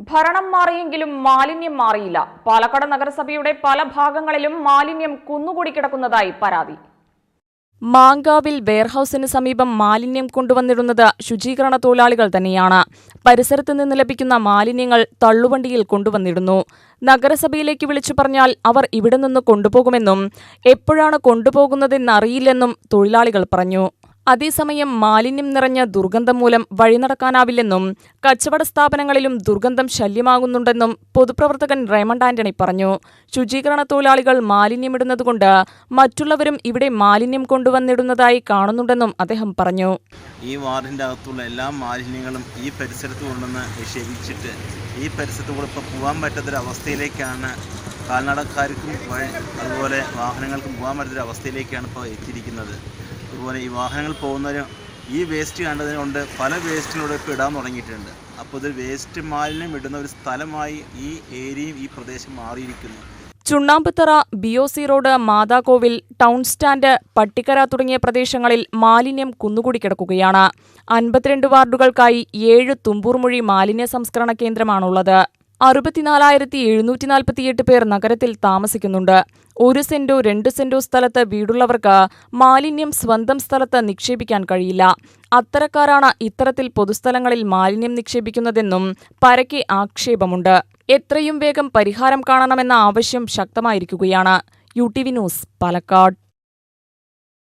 ഭരണം മാറിയെങ്കിലും മാലിന്യം മാറിയില്ല. പാലക്കാട് നഗരസഭയുടെ പല ഭാഗങ്ങളിലും മാലിന്യം കുന്നുകൂടി കിടക്കുന്നതായി പരാതി. മാങ്കാവിൽ വെയർഹൌസിന് സമീപം മാലിന്യം കൊണ്ടുവന്നിരുന്നത് ശുചീകരണ തൊഴിലാളികൾ തന്നെയാണ്. പരിസരത്ത് നിന്ന് ലഭിക്കുന്ന മാലിന്യങ്ങൾ തള്ളുവണ്ടിയിൽ കൊണ്ടുവന്നിടുന്നു. നഗരസഭയിലേക്ക് വിളിച്ചു പറഞ്ഞാൽ അവർ ഇവിടെ നിന്ന് കൊണ്ടുപോകുമെന്നും എപ്പോഴാണ് കൊണ്ടുപോകുന്നതെന്നറിയില്ലെന്നും തൊഴിലാളികൾ പറഞ്ഞു. അതേസമയം മാലിന്യം നിറഞ്ഞ ദുർഗന്ധം മൂലം വഴി നടക്കാനാവില്ലെന്നും കച്ചവട സ്ഥാപനങ്ങളിലും ദുർഗന്ധം ശല്യമാകുന്നുണ്ടെന്നും പൊതുപ്രവർത്തകൻ റേമണ്ട് ആന്റണി പറഞ്ഞു. ശുചീകരണ തൊഴിലാളികൾ മാലിന്യമിടുന്നതുകൊണ്ട് മറ്റുള്ളവരും ഇവിടെ മാലിന്യം കൊണ്ടുവന്നിടുന്നതായി കാണുന്നുണ്ടെന്നും അദ്ദേഹം പറഞ്ഞു. ഈ വാർഡിന്റെ അകത്തുള്ള എല്ലാ മാലിന്യങ്ങളും ഈ പരിസരത്ത് കൊണ്ടുവന്ന് നിക്ഷേപിച്ചിട്ട് ഈ പരിസരത്ത് കൂടെ ഇപ്പോൾ പോകാൻ പറ്റാത്തൊരവസ്ഥയിലേക്കാണ് കാൽനടക്കാർക്കും അതുപോലെ വാഹനങ്ങൾക്കും പോകാൻ പറ്റാത്തൊരവസ്ഥയിലേക്കാണ് ഇപ്പോൾ എത്തിയിരിക്കുന്നത്. അതുപോലെ ഈ വാഹനങ്ങൾ പോകുന്നവർ ഈ വേസ്റ്റ് കണ്ടതിനുകൊണ്ട് പല വേസ്റ്റിലൂടെ ഇപ്പോൾ ഇടാൻ തുടങ്ങിയിട്ടുണ്ട്. അപ്പോൾ ഇത് വേസ്റ്റ് മാലിന്യം ഇടുന്ന ഒരു സ്ഥലമായി ഈ ഏരിയയും ഈ പ്രദേശം മാറിയിരിക്കുന്നു. Chunnambuthara B O C road Mathakovil town stand Pattikkara തുടങ്ങിയ പ്രദേശങ്ങളിൽ മാലിന്യം കുന്നുകൂടി കിടക്കുകയാണ്. അൻപത്തിരണ്ട് വാർഡുകൾക്കായി ഏഴ് തുമ്പൂർമൊഴി മാലിന്യ സംസ്കരണ കേന്ദ്രമാണുള്ളത്. അറുപത്തിനാലായിരത്തി എഴുന്നൂറ്റി നാൽപ്പത്തിയെട്ട് പേർ നഗരത്തിൽ താമസിക്കുന്നുണ്ട്. ഒരു സെന്റോ രണ്ട് സെന്റോ സ്ഥലത്ത് വീടുള്ളവർക്ക് മാലിന്യം സ്വന്തം സ്ഥലത്ത് നിക്ഷേപിക്കാൻ കഴിയില്ല. അത്തരക്കാരാണ് ഇത്തരത്തിൽ പൊതുസ്ഥലങ്ങളിൽ മാലിന്യം നിക്ഷേപിക്കുന്നതെന്നും പരക്കെ ആക്ഷേപമുണ്ട്. എത്രയും വേഗം പരിഹാരം കാണണമെന്ന ആവശ്യം ശക്തമായിരിക്കുകയാണ്. U T V news Palakkad.